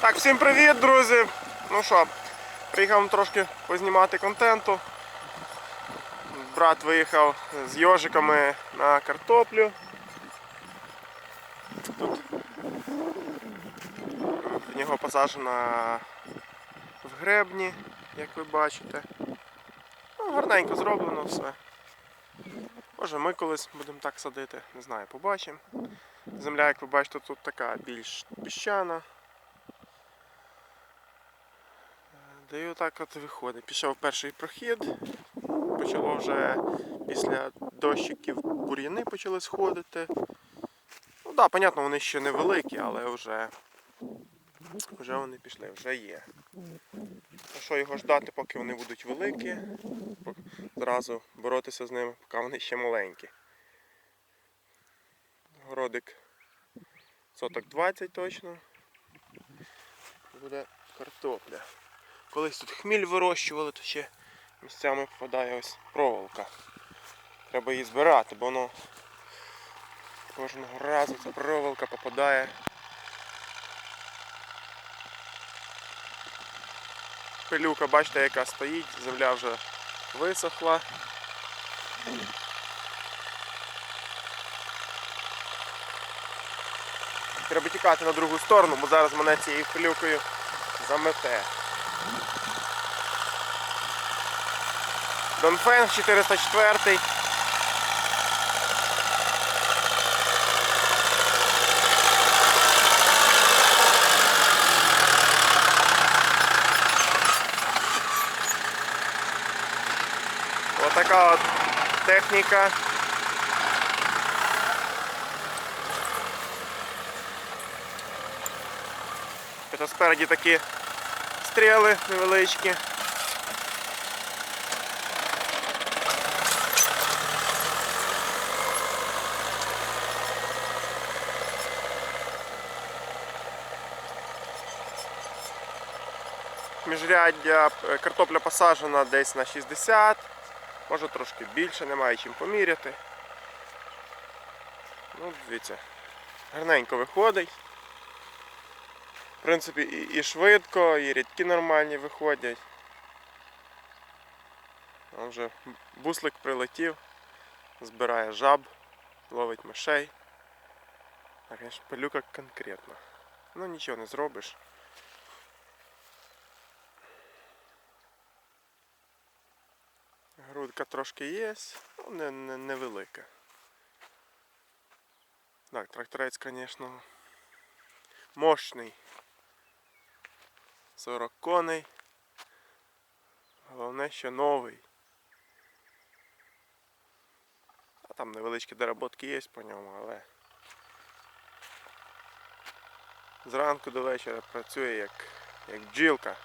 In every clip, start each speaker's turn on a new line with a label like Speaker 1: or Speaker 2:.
Speaker 1: Так, всім привіт, друзі! Ну що, приїхав трошки познімати контенту. Брат виїхав з йожиками на картоплю. Тут в нього посаджена в гребні, як ви бачите. Ну, гарненько зроблено все. Може ми колись будемо так садити, не знаю, побачимо. Земля, як ви бачите, тут така більш піщана. Да і отак от виходить. Пішов перший прохід. Почало вже після дощиків бур'яни почали сходити. Ну да, понятно, вони ще не великі, але вже, вже вони пішли, вже є. Ну що його ждати, поки вони будуть великі, зразу боротися з ними, поки вони ще маленькі. Городик соток 20 точно. Буде картопля. Колись тут хміль вирощували, то ще місцями попадає ось проволока. Треба її збирати, бо воно кожного разу ця проволока попадає. Пилюка, бачите, яка стоїть, земля вже висохла. Треба тікати на другу сторону, бо зараз мене цією пилюкою замете. Донфен 404. Отака от техніка. Це спереді такі стріли невеличкі. Міжряддя картопля посаджена десь на 60, може трошки більше, немає чим поміряти. Ну, дивіться, гарненько виходить. В принципі, і, і швидко, і рядки нормальні виходять. А вже буслик прилетів, збирає жаб, ловить мишей. А, звісно, пилюка конкретно. Ну нічого не зробиш. Грудка трошки є, ну не, не, невелика. Так, тракторець, звісно, мощний. 40 коней. Головне, що новий. А там невеличкі доработки є по ньому, але зранку до вечора працює як, як бджілка.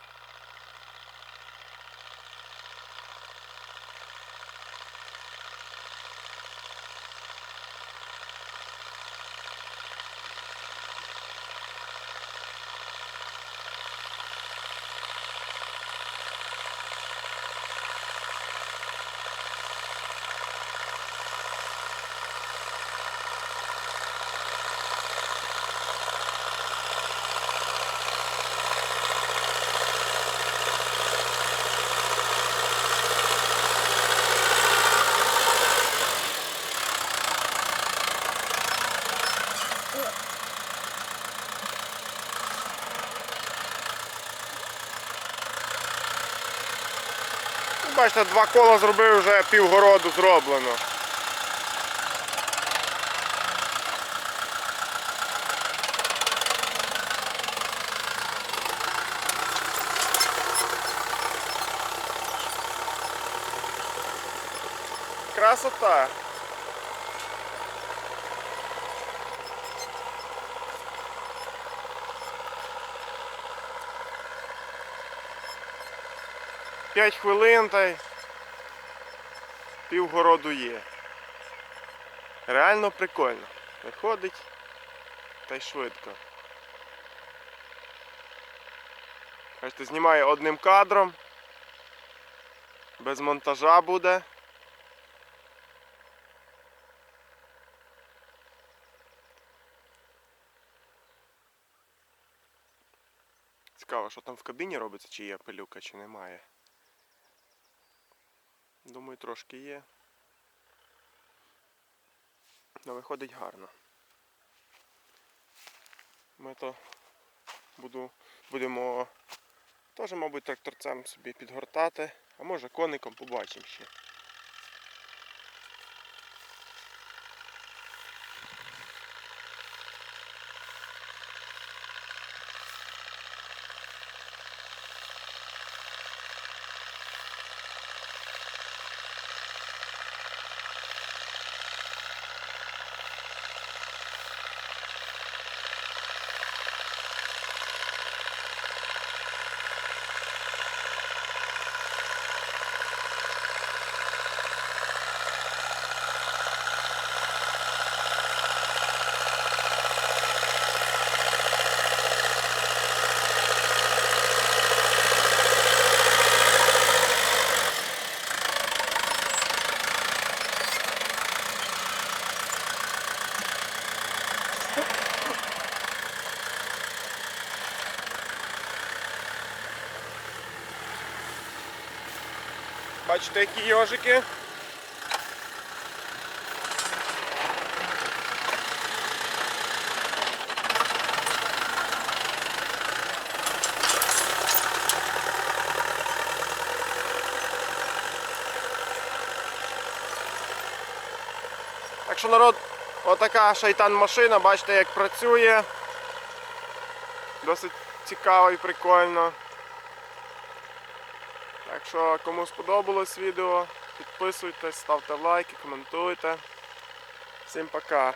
Speaker 1: Бачите, два кола зробив, вже півгороду зроблено. Красота. П'ять хвилин та й півгороду є. Реально прикольно. Виходить та й швидко. Бачите, знімає одним кадром. Без монтажа буде. цікаво, що там в кабіні робиться, чи є пилюка, чи немає. Думаю, трошки є. Але виходить гарно. Ми то буду, будемо теж, мабуть, тракторцем собі підгортати, а може коником побачимо ще. Бачите, які йожики? Так що народ, отака шайтан машина, бачите як працює. Досить цікаво і прикольно. Так що кому сподобалось відео, підписуйтесь, ставте лайки, коментуйте. Всім пока!